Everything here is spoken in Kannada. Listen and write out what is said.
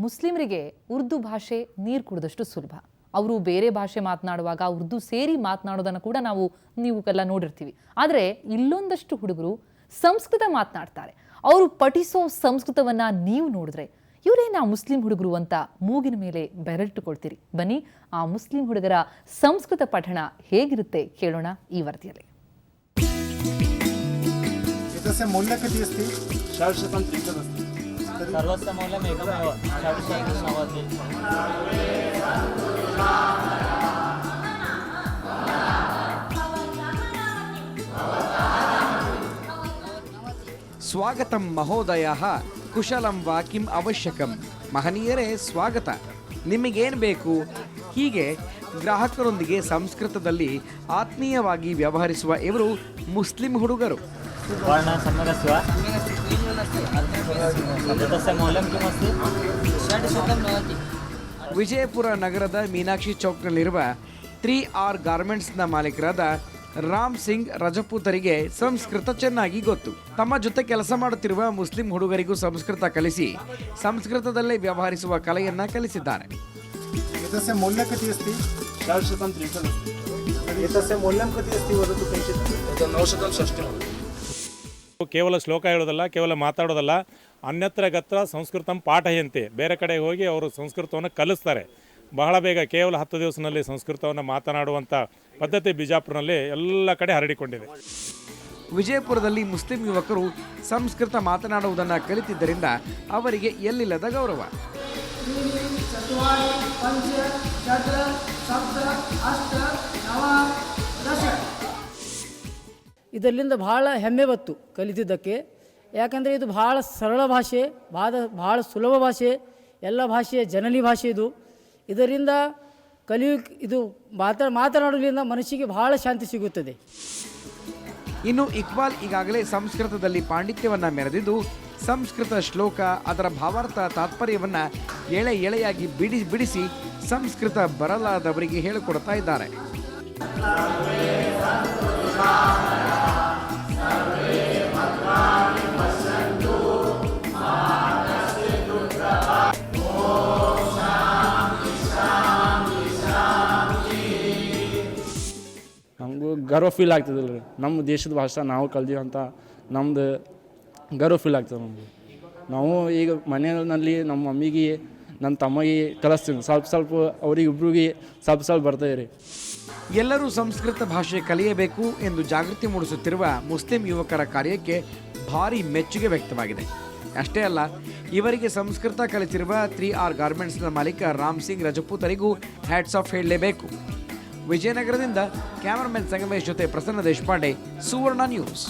ಮುಸ್ಲಿಮರಿಗೆ ಉರ್ದು ಭಾಷೆ ನೀರು ಕುಡಿದಷ್ಟು ಸುಲಭ ಅವರು ಬೇರೆ ಭಾಷೆ ಮಾತನಾಡುವಾಗ ಉರ್ದು ಸೇರಿ ಮಾತನಾಡೋದನ್ನು ಕೂಡ ನಾವು ನೀವು ಎಲ್ಲ ನೋಡಿರ್ತೀವಿ ಆದರೆ ಇಲ್ಲೊಂದಷ್ಟು ಹುಡುಗರು ಸಂಸ್ಕೃತ ಮಾತನಾಡ್ತಾರೆ ಅವರು ಪಠಿಸೋ ಸಂಸ್ಕೃತವನ್ನ ನೀವು ನೋಡಿದ್ರೆ ಇವರೇನ ಮುಸ್ಲಿಂ ಹುಡುಗರು ಅಂತ ಮೂಗಿನ ಮೇಲೆ ಬೆರಳಿಟ್ಟುಕೊಳ್ತೀರಿ ಬನ್ನಿ ಆ ಮುಸ್ಲಿಂ ಹುಡುಗರ ಸಂಸ್ಕೃತ ಪಠಣ ಹೇಗಿರುತ್ತೆ ಕೇಳೋಣ ಈ ವರದಿಯಲ್ಲಿ एतस्य मूल्यं कति अस्ति षड्शतं त्रिंशदस्ति सर्वस्य मौल्यम् एकमेव षड्शतं नवति ಸ್ವಾಗತಂ ಮಹೋದಯ ಕುಶಲಂ ವಾ ಕಿಂ ಅವಶ್ಯಕಂ ಮಹನೀಯರೇ ಸ್ವಾಗತ ನಿಮಗೇನು ಬೇಕು ಹೀಗೆ ಗ್ರಾಹಕರೊಂದಿಗೆ ಸಂಸ್ಕೃತದಲ್ಲಿ ಆತ್ಮೀಯವಾಗಿ ವ್ಯವಹರಿಸುವ ಇವರು ಮುಸ್ಲಿಂ ಹುಡುಗರು वर्णः सम्यक् ವಿಜಯಪುರ ನಗರದ ಮೀನಾಕ್ಷಿ ಚೌಕ್ನಲ್ಲಿರುವ ತ್ರೀ ಆರ್ ಗಾರ್ಮೆಂಟ್ಸ್ನ ಮಾಲೀಕರಾದ ರಾಮ್ ಸಿಂಗ್ ರಜಪೂತರಿಗೆ ಸಂಸ್ಕೃತ ಚೆನ್ನಾಗಿ ಗೊತ್ತು. ತಮ್ಮ ಜೊತೆ ಕೆಲಸ ಮಾಡುತ್ತಿರುವ ಮುಸ್ಲಿಂ ಹುಡುಗರಿಗೂ ಸಂಸ್ಕೃತ ಕಲಿಸಿ ಸಂಸ್ಕೃತದಲ್ಲೇ ವ್ಯವಹರಿಸುವ ಕಲೆಯನ್ನ ಕಲಿಸಿದ್ದಾರೆ. ಮೌಲ್ಯ. ಕೇವಲ ಶ್ಲೋಕ ಹೇಳೋದಲ್ಲ ಕೇವಲ ಮಾತಾಡೋದಲ್ಲ ಅನ್ಯತ್ರ ಗತ್ರ ಸಂಸ್ಕೃತಂ ಪಾಠಯಂತೆ. ಬೇರೆ ಕಡೆ ಹೋಗಿ ಅವರು ಸಂಸ್ಕೃತವನ್ನು ಕಲಿಸ್ತಾರೆ. ಬಹಳ ಬೇಗ ಕೇವಲ ಹತ್ತು ದಿವಸದಲ್ಲಿ ಸಂಸ್ಕೃತವನ್ನು ಮಾತನಾಡುವಂಥ ಪದ್ಧತಿ ಬಿಜಾಪುರನಲ್ಲಿ ಎಲ್ಲ ಕಡೆ ಹರಡಿಕೊಂಡಿದೆ. ವಿಜಯಪುರದಲ್ಲಿ ಮುಸ್ಲಿಂ ಯುವಕರು ಸಂಸ್ಕೃತ ಮಾತನಾಡುವುದನ್ನು ಕಲಿತಿದ್ದರಿಂದ ಅವರಿಗೆ ಎಲ್ಲಿಲ್ಲದ ಗೌರವ. ಇದರಿಂದ ಭಾಳ ಹೆಮ್ಮೆ ಬತ್ತು ಕಲಿತಿದ್ದಕ್ಕೆ. ಯಾಕಂದರೆ ಇದು ಭಾಳ ಸರಳ ಭಾಷೆ ಭಾಳ ಭಾಳ ಸುಲಭ ಭಾಷೆ, ಎಲ್ಲ ಭಾಷೆಯ ಜನನಿ ಭಾಷೆ ಇದು. ಇದರಿಂದ ಕಲಿಯು, ಇದು ಮಾತಾ ಮಾತನಾಡೋದ್ರಿಂದ ಮನಸ್ಸಿಗೆ ಭಾಳ ಶಾಂತಿ ಸಿಗುತ್ತದೆ. ಇನ್ನು ಇಕ್ಬಾಲ್ ಈಗಾಗಲೇ ಸಂಸ್ಕೃತದಲ್ಲಿ ಪಾಂಡಿತ್ಯವನ್ನು ಮೆರೆದಿದ್ದು, ಸಂಸ್ಕೃತ ಶ್ಲೋಕ ಅದರ ಭಾವಾರ್ಥ ತಾತ್ಪರ್ಯವನ್ನು ಎಳೆ ಎಳೆಯಾಗಿ ಬಿಡಿ, ಬಿಡಿಸಿ ಸಂಸ್ಕೃತ ಬರಲಾದವರಿಗೆ ಹೇಳಿಕೊಡ್ತಾ ಇದ್ದಾರೆ. ಗರ್ವ ಫೀಲ್ ಆಗ್ತದಲ್ಲ ರೀ ನಮ್ಮ ದೇಶದ ಭಾಷೆ ನಾವು ಕಲ್ತೀವಿ ಅಂತ ನಮ್ದು ಗರ್ವ ಫೀಲ್ ಆಗ್ತದೆ ನಮಗೆ. ನಾವು ಈಗ ಮನೆಯಲ್ಲಿ ನಮ್ಮ ಮಮ್ಮಿಗೆ ನನ್ನ ತಮ್ಮಗೆ ಕಲಿಸ್ತೀನಿ ಸ್ವಲ್ಪ ಸ್ವಲ್ಪ ಅವರಿಗಿಬ್ರಿಗೆ ಸ್ವಲ್ಪ ಸ್ವಲ್ಪ ಬರ್ತದೆ ರೀ ಎಲ್ಲರೂ ಸಂಸ್ಕೃತ ಭಾಷೆ ಕಲಿಯಬೇಕು ಎಂದು ಜಾಗೃತಿ ಮೂಡಿಸುತ್ತಿರುವ ಮುಸ್ಲಿಂ ಯುವಕರ ಕಾರ್ಯಕ್ಕೆ ಭಾರಿ ಮೆಚ್ಚುಗೆ ವ್ಯಕ್ತವಾಗಿದೆ. ಅಷ್ಟೇ ಅಲ್ಲ, ಇವರಿಗೆ ಸಂಸ್ಕೃತ ಕಲಿತಿರುವ ತ್ರೀ ಆರ್ ಗಾರ್ಮೆಂಟ್ಸ್ನ ಮಾಲೀಕ ರಾಮ್ ಸಿಂಗ್ ರಜಪೂತರಿಗೂ ಹ್ಯಾಟ್ಸ್ ಆಫ್ ಹೇಳಲೇಬೇಕು. ವಿಜಯನಗರದಿಂದ ಕ್ಯಾಮರಾಮನ್ ಸಂಗಮೇಶ್ ಜೊತೆ ಪ್ರಸನ್ನ ದೇಶಪಾಂಡೆ ಸುವರ್ಣ ನ್ಯೂಸ್